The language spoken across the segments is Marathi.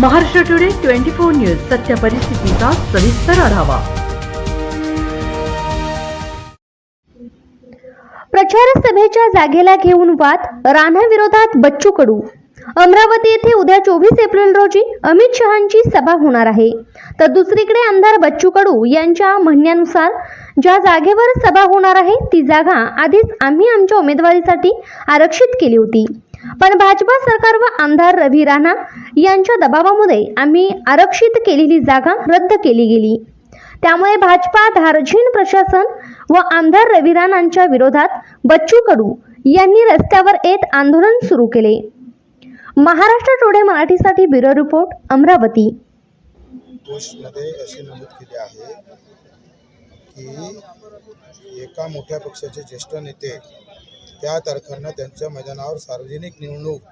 Maharashtra today twenty four news सत्य परिस्थितीचा सविस्तर आढावा. प्रचार सभेच्या जागेला घेऊन वाद राणा विरोधात बच्चू कडू. अमरावती येथे उद्या चोवीस एप्रिल रोजी अमित शहांची सभा होणार आहे. तर दुसरीकडे आमदार बच्चू कडू यांच्या म्हणण्यानुसार ज्या जागेवर सभा होणार आहे ती जागा आधीच आम्ही आमच्या उमेदवारीसाठी आरक्षित केली होती. पण भाजपा सरकार व आमदार रवी राणा यांच्या दबावामुळे आम्ही आरक्षित केलेली जागा रद्द केली गेली. त्यामुळे भाजपा धारझीन प्रशासन व आमदार रवी राणांच्या विरोधात बच्चू कडू यांनी रस्त्यावर येत आंदोलन सुरू केले. महाराष्ट्र टुडे मराठीसाठी ब्युरो रिपोर्ट अमरावती. पोस्टमध्ये असे नमूद केले आहे की एका मोठ्या पक्षाचे ज्येष्ठ नेते त्या तारखांना त्यांच्या मैदानावर सार्वजनिक निवडणूक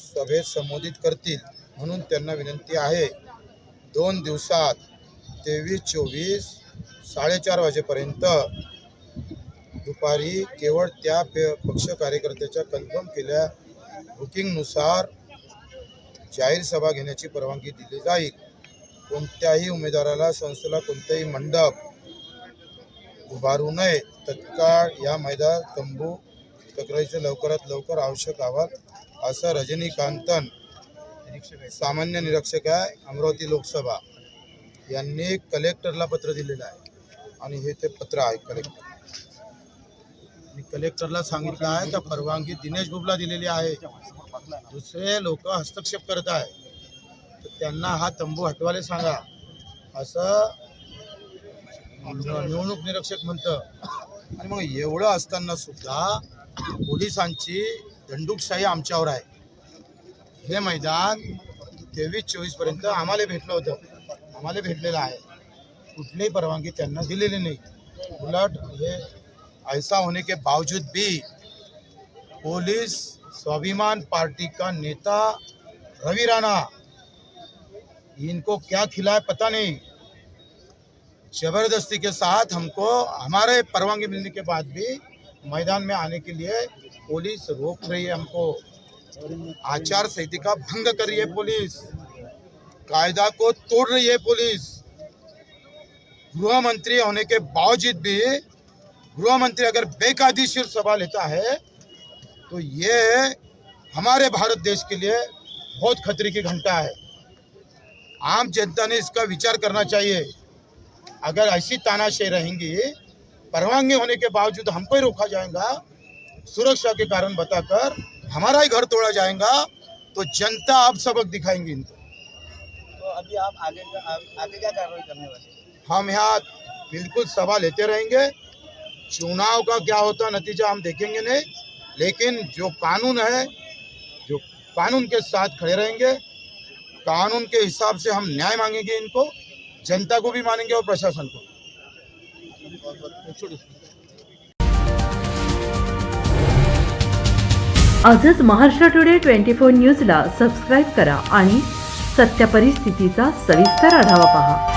सभेत संबोधित करतील म्हणून त्यांना विनंती आहे. दोन दिवसात तेवीस चोवीस साडेचार वाजेपर्यंत दुपारी केवळ त्या पे पक्ष कार्यकर्त्याच्या कन्फर्म केल्या बुकिंगनुसार जाहीर सभा घेण्याची परवानगी दिली जाईल. कोणत्याही उमेदवाराला संस्थेला कोणतेही मंडप उभारू नये. तत्काळ या मैदा तंबू तक्रारीचे लवकरात लवकर आवश्यक अहवाल असं रजनीकांतन सामान्य निरीक्षक आहे अमरावती लोकसभा. यांनी कलेक्टरला पत्र दिलेलं आहे. आणि हे ते पत्र आहे कलेक्टर. कलेक्टरला सांगितलं आहे तर परवानगी दिनेश बुबला दिलेली आहे. दुसरे लोक हस्तक्षेप करत आहे. तर त्यांना हा तंबू हटवायला सांगा. असं निवडणूक निरीक्षक म्हणतं. आणि मग एवढं असताना सुद्धा पोलिसांची दंडुकशाही आमच्यावर आहे. हे मैदान तेवीस चोवीसपर्यंत आम्हाला भेटलं होतं. आम्हाला भेटलेलं आहे. कुठलीही परवानगी त्यांना दिलेली नाही. उलट हे ऐसा होने के बावजूद भी पोलीस स्वाभिमान पार्टी का नेता रवि राणा इनको क्या खिलाए पता नहीं. ज़बरदस्ती के साथ हमको हमारे परवानगी मिलने के बाद भी मैदान में आने के लिए पुलिस रोक रही है हमको। आचार संहिता का भंग कर रही है पुलिस। कायदा को तोड़ रही है पुलिस। गृह मंत्री होने के बावजूद भी गृह मंत्री अगर बेकायदेशीर सभा लेता है तो ये हमारे भारत देश के लिए बहुत खतरे की घंटा है। आम जनता ने इसका विचार करना चाहिए। अगर ऐसी तानाशाही रहेंगी परवानगी होने के बावजूद हमको ही रोका जाएगा सुरक्षा के कारण बताकर हमारा ही घर तोड़ा जाएगा तो जनता अब सबक दिखाएँगी। इनको तो अभी आप आगे आगे क्या कार्रवाई करने वाले हम यहाँ बिल्कुल सभा लेते रहेंगे। चुनाव का क्या होता नतीजा हम देखेंगे नहीं लेकिन जो कानून है जो कानून के साथ खड़े रहेंगे कानून के हिसाब से हम न्याय मांगेंगे इनको। जनता को भी मानेंगे और प्रशासन को। आजच महाराष्ट्र टुडे ट्वेंटी फोर न्यूजला सबस्क्राईब करा आणि सत्य परिस्थितीचा सविस्तर आढावा पहा.